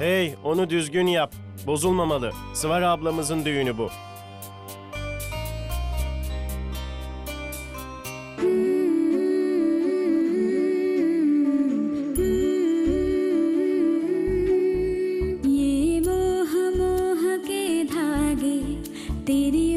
Hey, onu düzgün yap. Bozulmamalı. Sıvar ablamızın düğünü bu. तेरी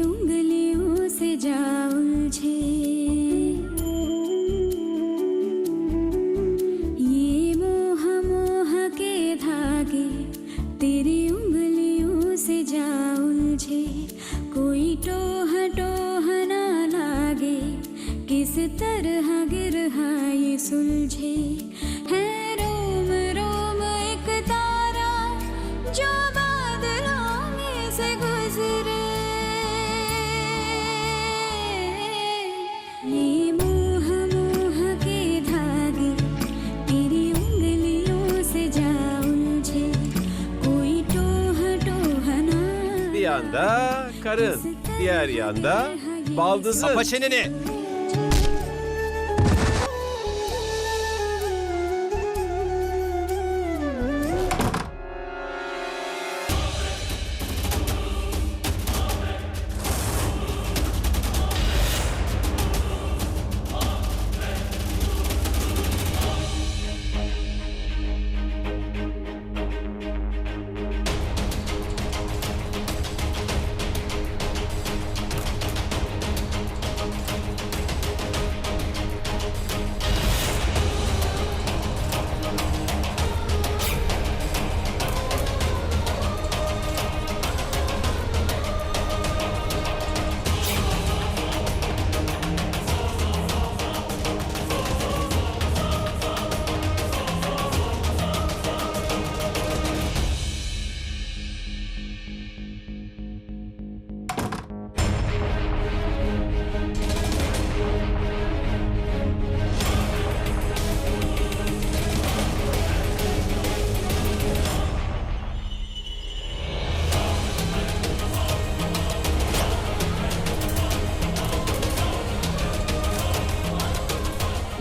तरह गिरहा ये सुलझे है रोम रोम एक तारा जो बादलों में से गुजरे ये मोह मोह के धागे तेरी उंगलियों से जा उलझे कोई टोह टोह ना Bir yanda karın, diğer yanda baldızın. Kapa çeneni.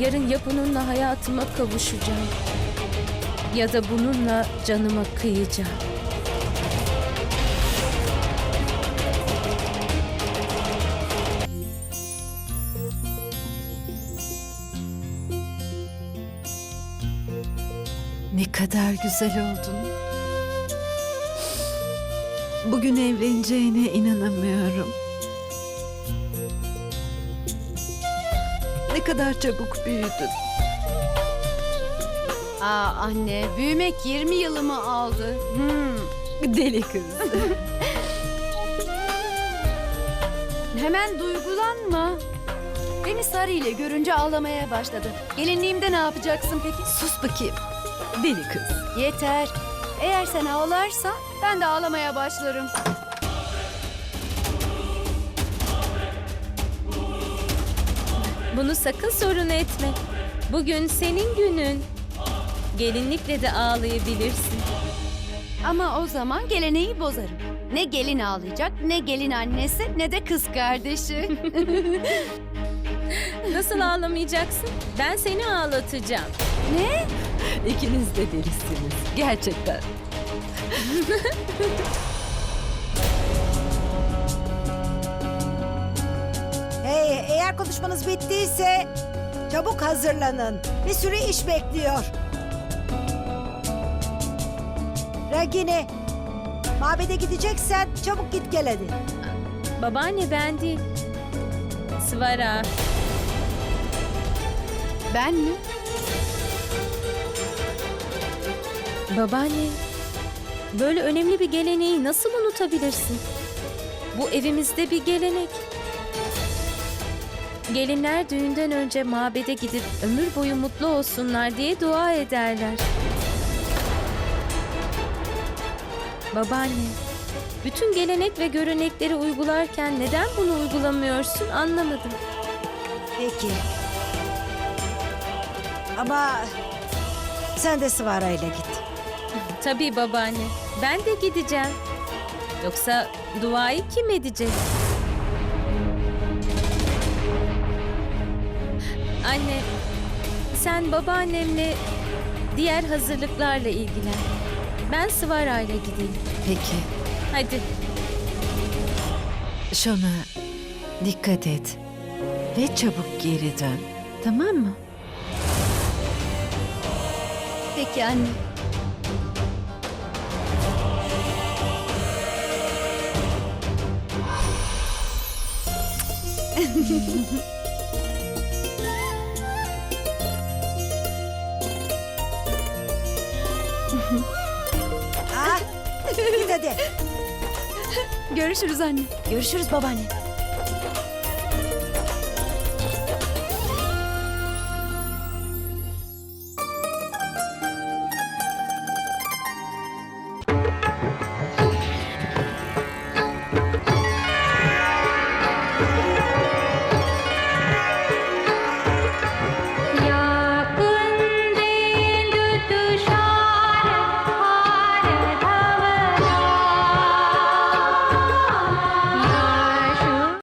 Yarın ya bununla hayatıma kavuşacağım ya da bununla canıma kıyacağım. Ne kadar güzel oldun. Bugün evleneceğine inanamıyorum. Ne kadar çabuk büyüdün. Aa anne, büyümek 20 yılımı aldı. Hmm. Deli kız. Hemen duygulanma. Beni Sarı ile görünce ağlamaya başladı. Gelinliğimde ne yapacaksın peki? Sus bakayım. Deli kız. Yeter. Eğer sen ağlarsan ben de ağlamaya başlarım. Bunu sakın sorun etme. Bugün senin günün. Gelinlikle de ağlayabilirsin. Ama o zaman geleneği bozarım. Ne gelin ağlayacak, ne gelin annesi, ne de kız kardeşi. Nasıl ağlamayacaksın? Ben seni ağlatacağım. ne? İkiniz de delisiniz. Gerçekten. eğer konuşmanız bittiyse çabuk hazırlanın. Bir sürü iş bekliyor. Ragini, mabede gideceksen çabuk git gel hadi. Babaanne ben değil. Svara. Ben mi? Babaanne. Böyle önemli bir geleneği nasıl unutabilirsin? Bu evimizde bir gelenek. Gelinler düğünden önce mabede gidip ömür boyu mutlu olsunlar diye dua ederler. Babaanne, bütün gelenek ve görenekleri uygularken neden bunu uygulamıyorsun anlamadım. Peki. Ama sen de Sıvara ile git. Tabii babaanne, ben de gideceğim. Yoksa duayı kim edecek? Anne, sen babaannemle diğer hazırlıklarla ilgilen. Ben Sıvara ile gideyim. Peki. Hadi. Şona dikkat et. Ve çabuk geri dön. Tamam mı? Peki anne. git hadi. Görüşürüz anne. Görüşürüz babaanne.